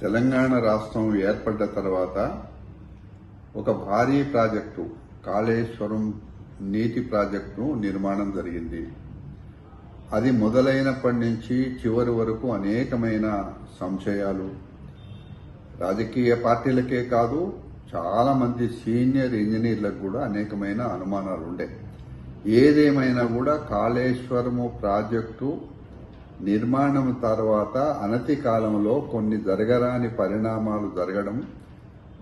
తెలంగాణ రాష్ట్రం ఏర్పడ్డ తర్వాత ఒక భారీ ప్రాజెక్టు కాళేశ్వరం నీటి ప్రాజెక్టు నిర్మాణం జరిగింది. అది మొదలైనప్పటి నుంచి చివరి వరకు అనేకమైన సంశయాలు. రాజకీయ పార్టీలకే కాదు చాలా మంది సీనియర్ ఇంజనీర్లకు కూడా అనేకమైన అనుమానాలు ఉండే ఏదేమైనా కూడా కాళేశ్వరము ప్రాజెక్టు నిర్మాణం తర్వాత అనతి కాలంలో కొన్ని జరగరాని పరిణామాలు జరగడం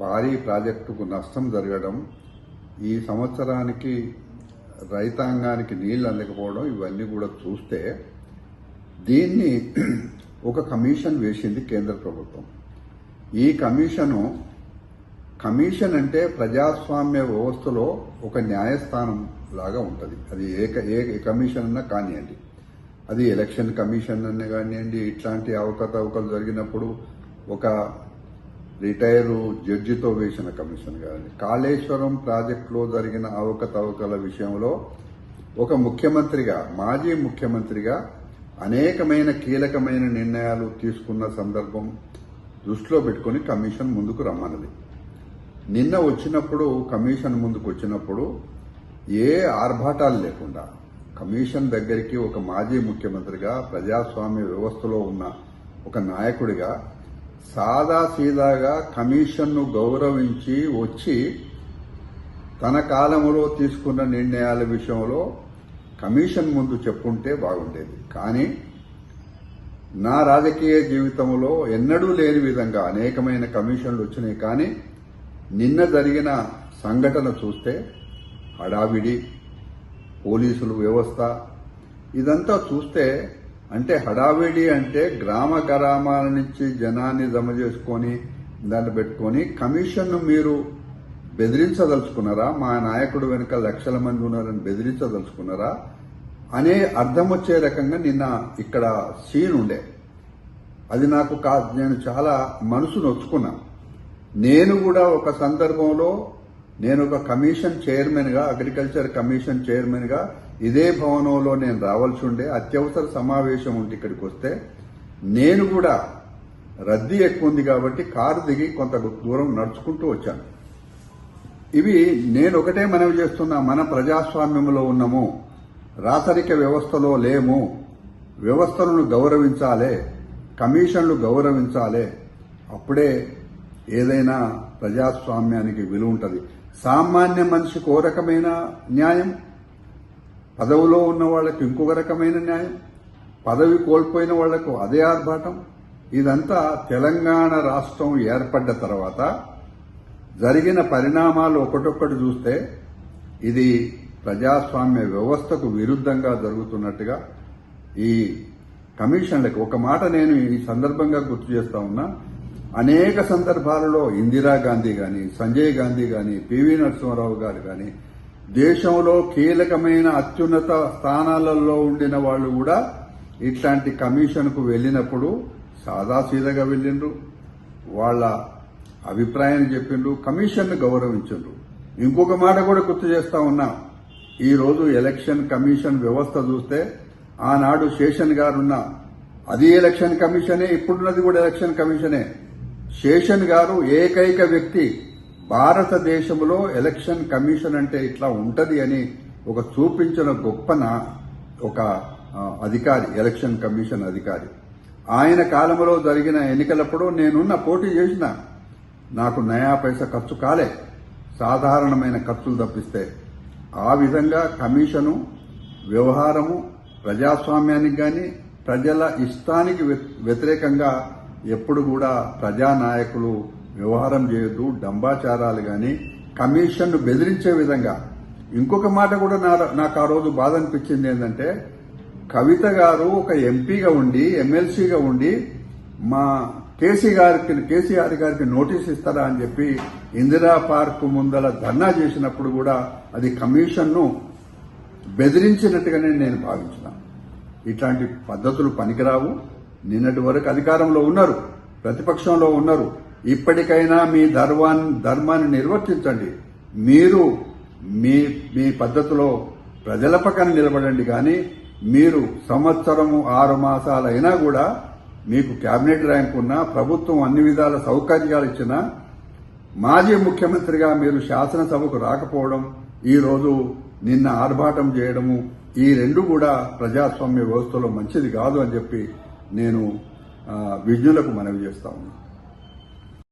భారీ ప్రాజెక్టుకు నష్టం జరగడం ఈ సంవత్సరానికి రైతాంగానికి నీళ్ళు అందకపోవడం ఇవన్నీ కూడా చూస్తే దీన్ని ఒక కమిషన్ వేసింది కేంద్ర ప్రభుత్వం. ఈ కమిషను కమిషన్ అంటే ప్రజాస్వామ్య వ్యవస్థలో ఒక న్యాయస్థానం లాగా ఉంటుంది. అది ఏ కమిషన్ అన్నా కానివ్వండి. అది ఎలక్షన్ కమిషన్ అనే కానివ్వండి ఇట్లాంటి అవకతవకలు జరిగినప్పుడు ఒక రిటైరు జడ్జితో వేసిన కమిషన్ కానీ కాళేశ్వరం ప్రాజెక్టులో జరిగిన అవకతవకల విషయంలో ఒక ముఖ్యమంత్రిగా మాజీ ముఖ్యమంత్రిగా అనేకమైన కీలకమైన నిర్ణయాలు తీసుకున్న సందర్భం దృష్టిలో పెట్టుకుని కమిషన్ ముందుకు రమ్మన్నది. నిన్న వచ్చినప్పుడు కమిషన్ ముందుకు వచ్చినప్పుడు ఏ ఆర్భాటాలు లేకుండా కమిషన్ దగ్గరికి ఒక మాజీ ముఖ్యమంత్రిగా ప్రజాస్వామ్య వ్యవస్థలో ఉన్న ఒక నాయకుడిగా సాదా సీదాగా కమిషన్ను గౌరవించి వచ్చి తన కాలంలో తీసుకున్న నిర్ణయాల విషయంలో కమిషన్ ముందు చెప్పుంటే బాగుండేది. కానీ నా రాజకీయ జీవితంలో ఎన్నడూ లేని విధంగా అనేకమైన కమిషన్లు వచ్చినాయి. కానీ నిన్న జరిగిన సంఘటన చూస్తే హడావిడి పోలీసులు వ్యవస్థ. ఇదంతా చూస్తే అంటే హడావిడి అంటే గ్రామ గ్రామాల నుంచి జనాన్ని జమ చేసుకొని దాన్ని పెట్టుకొని కమిషన్ను మీరు బెదిరించదలుచుకున్నారా? మా నాయకుడు వెనుక లక్షల మంది ఉన్నారని బెదిరించదలుచుకున్నారా? అనే అర్థం వచ్చే రకంగా నిన్న ఇక్కడ సీన్ ఉండే. అది నాకు కా నేను చాలా మనసు నొచ్చుకున్నా నేను కూడా ఒక సందర్భంలో నేను ఒక కమిషన్ చైర్మన్గా అగ్రికల్చర్ కమిషన్ చైర్మన్గా ఇదే భవనంలో నేను రావాల్సి ఉండే అత్యవసర సమావేశం ఉంటే ఇక్కడికి వస్తే నేను కూడా రద్దీ ఎక్కువ ఉంది కాబట్టి కారు దిగి కొంత దూరం నడుచుకుంటూ వచ్చాను. ఇవి నేను ఒకటే మనవి చేస్తున్నా మన ప్రజాస్వామ్యంలో ఉన్నాము రాచరిక వ్యవస్థలో లేము వ్యవస్థలను గౌరవించాలి కమిషన్లు గౌరవించాలి అప్పుడే ఏదైనా ప్రజాస్వామ్యానికి విలువ ఉంటుంది. సామాన్య మనిషికి ఓ రకమైన న్యాయం పదవిలో ఉన్న వాళ్ళకి ఇంకొక రకమైన న్యాయం పదవి కోల్పోయిన వాళ్ళకు అదే ఆర్భాటం. ఇదంతా తెలంగాణ రాష్ట్రం ఏర్పడ్డ తర్వాత జరిగిన పరిణామాలు ఒకటొక్కటి చూస్తే ఇది ప్రజాస్వామ్య వ్యవస్థకు విరుద్ధంగా జరుగుతున్నట్టుగా ఈ కమిషన్లకు ఒక మాట నేను ఈ సందర్భంగా గుర్తు చేస్తా ఉన్నా. అనేక సందర్భాలలో ఇందిరాగాంధీ గాని సంజయ్ గాంధీ గాని పివి నరసింహారావు గారు గాని దేశంలో కీలకమైన అత్యున్నత స్థానాలలో ఉండిన వాళ్ళు కూడా ఇట్లాంటి కమిషన్కు వెళ్ళినప్పుడు సాదాసీదగా వెళ్ళిండ్రు. వాళ్ళ అభిప్రాయాన్ని చెప్పిండ్రు కమిషన్ను గౌరవించండ్రు. ఇంకొక మాట కూడా గుర్తు చేస్తా ఉన్నా. ఈరోజు ఎలక్షన్ కమిషన్ వ్యవస్థ చూస్తే ఆనాడు శేషన్ గారున్న అది ఎలక్షన్ కమిషనే ఇప్పుడున్నది కూడా ఎలక్షన్ కమిషనే. శేషన్ గారు ఏకైక వ్యక్తి. భారతదేశంలో ఎలక్షన్ కమిషన్ అంటే ఇట్లా ఉంటది అని ఒక చూపించిన గొప్పన ఒక అధికారి ఎలక్షన్ కమిషన్ అధికారి. ఆయన కాలంలో జరిగిన ఎన్నికలప్పుడు నేనున్న పోటీ చేసిన. నాకు నయా పైసా ఖర్చు కాలే. సాధారణమైన ఖర్చులు తప్పిస్తే. ఆ విధంగా కమిషను వ్యవహారము ప్రజాస్వామ్యానికి కానీ ప్రజల ఇష్టానికి వ్యతిరేకంగా ఎప్పుడు కూడా ప్రజానాయకులు వ్యవహారం చేయొద్దు డంబాచారాలు కానీ కమిషన్ను బెదిరించే విధంగా. ఇంకొక మాట కూడా నా- నాకు ఆ రోజు బాధ అనిపించింది ఏంటంటే కవిత గారు ఒక ఎంపీగా ఉండి ఎమ్మెల్సీగా ఉండి మా కేసీ గారికి కేసీఆర్ గారికి నోటీస్ ఇస్తారా అని చెప్పి ఇందిరా పార్క్ ముందల ధర్నా చేసినప్పుడు కూడా అది కమిషన్ను బెదిరించినట్టుగానే నేను భావించిన. ఇట్లాంటి పద్ధతులు పనికిరావు. నిన్నటి వరకు అధికారంలో ఉన్నారు ప్రతిపక్షంలో ఉన్నారు. ఇప్పటికైనా మీ ధర్మాన్ని ధర్మాన్ని నిర్వర్తించండి. మీరు మీ మీ పద్ధతిలో ప్రజల పక్కన నిలబడండి కానీ మీరు సంవత్సరము ఆరు మాసాలైనా కూడా మీకు కేబినెట్ ర్యాంక్ ఉన్నా ప్రభుత్వం అన్ని విధాల సౌకర్యాలు ఇచ్చినా మాజీ ముఖ్యమంత్రిగా మీరు శాసనసభకు రాకపోవడం ఈరోజు నిన్న ఆర్భాటం చేయడము ఈ రెండు కూడా ప్రజాస్వామ్య వ్యవస్థలో మంచిది కాదు అని చెప్పి నేను విజ్ఞులకు మనవి చేస్తా ఉన్నాను